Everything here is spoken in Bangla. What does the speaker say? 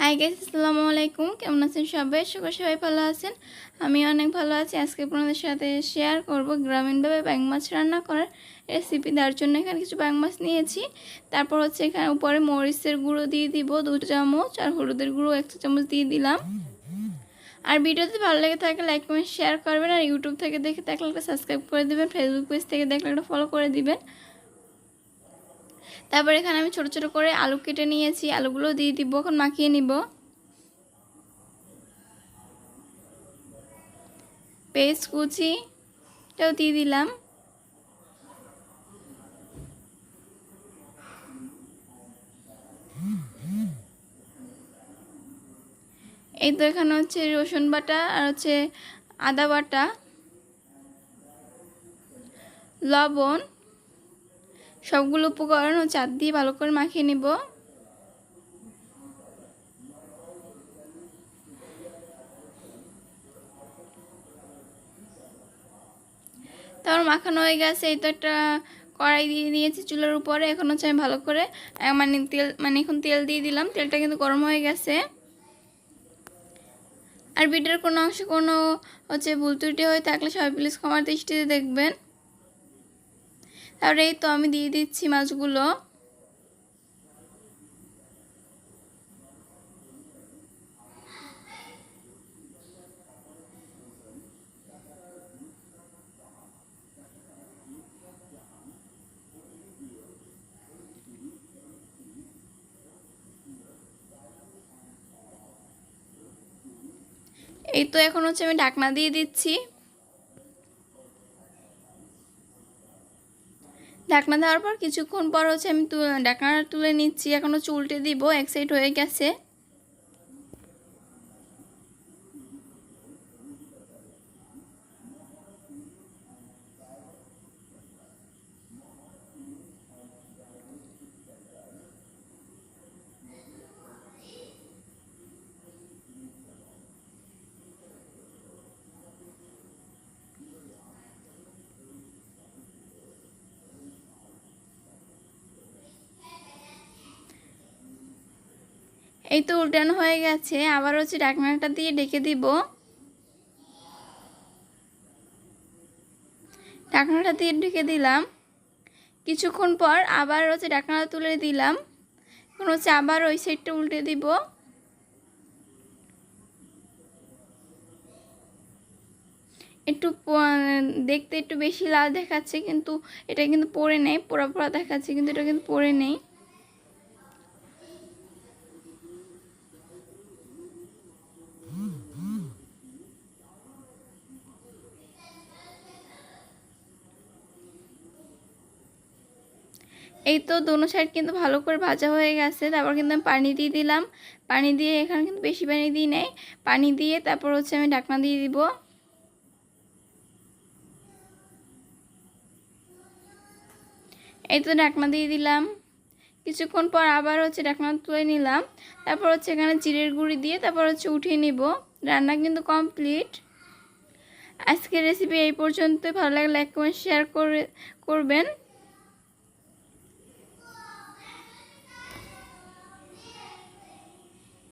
হাই গাইস আসসালামু আলাইকুম কেমন আছেন সবাই? সবাই সবাই ভালো আছেন। আমি অনেক ভালো আছি। আজকে আপনাদের সাথে শেয়ার করব গ্রামীণভাবে ব্যাং মাছ রান্না করার রেসিপি দেওয়ার জন্য এখানে কিছু ব্যাং মাছ নিয়েছি। তারপর হচ্ছে এখানে উপরে মরিচের গুঁড়ো দিয়ে দিব দু চামচ, আর হলুদের গুঁড়ো এক চামচ দিয়ে দিলাম। আর ভিডিওতে ভালো লেগে থাকলে লাইক কমেন্ট শেয়ার করবেন। আর ইউটিউব থেকে দেখে থাকলে একটা সাবস্ক্রাইব করে দেবেন। ফেসবুক পেজ থেকে দেখলে একটা ফলো করে দিবেন। তারপর এখানে আমি ছোট ছোট করে আলু কেটে নিয়েছি, আলুগুলো দিয়ে দিব, এখন মাখিয়ে নিব। পেস্ট, কুচি, এটাও দিয়ে দিলাম। এই তো এখানে হচ্ছে রসুন বাটা আর হচ্ছে আদা বাটা, লবণ। সবগুলো উপকরণ ও চার দিয়ে ভালো করে মাখিয়ে নেব। তারপর মাখানো হয়ে গেছে, এই তো একটা কড়াই দিয়ে দিয়েছি চুলার উপরে। এখন হচ্ছে আমি ভালো করে মানে তেল মানে এখন তেল দিয়ে দিলাম, তেলটা কিন্তু গরম হয়ে গেছে। আর ভিডিওর কোনো অংশে কোনো হচ্ছে ভুল ত্রুটি হয়ে থাকলে সবাই প্লিজ ক্ষমার দৃষ্টিতে দেখবেন। তারপরে এই তো আমি দিয়ে দিচ্ছি মাছগুলো। এই তো এখন হচ্ছে আমি ঢাকনা দিয়ে দিচ্ছি। ঢাকনা দেওয়ার পর কিছুক্ষণ পর হচ্ছে আমি ঢাকনাটা তুলে নিচ্ছি। এখনও চুলটে দিব, এক সাইড হয়ে গেছে। এই তো উল্টানো হয়ে গেছে, আবার হচ্ছে ঢাকনাটা দিয়ে ডেকে দিব। ঢাকনাটা দিয়ে ঢেকে দিলাম। কিছুক্ষণ পর আবার হচ্ছে ডাকনাটা তুলে দিলাম। এখন হচ্ছে আবার ওই সাইডটা উল্টে দিব। একটু দেখতে একটু বেশি লাল দেখাচ্ছে, কিন্তু এটা কিন্তু পরে নেই, পোড়া পোড়া দেখাচ্ছে, কিন্তু এটা কিন্তু পরে নেই। এই তো দোনো সাইড কিন্তু ভালো করে ভাজা হয়ে গেছে। তারপর কিন্তু আমি পানি দিয়ে দিলাম। পানি দিয়ে এখানে কিন্তু বেশি পানি দিই নেই। পানি দিয়ে তারপর হচ্ছে আমি ঢাকনা দিয়ে দিব। এই তো ঢাকনা দিয়ে দিলাম। কিছুক্ষণ পর আবার হচ্ছে ঢাকনা তুলে নিলাম। তারপর হচ্ছে এখানে জিরের গুঁড়ি দিয়ে তারপর হচ্ছে উঠিয়ে নিব। রান্না কিন্তু কমপ্লিট। আজকের রেসিপি এই পর্যন্তই। ভালো লাগলে লাইক কমেন্ট শেয়ার করে করবেন।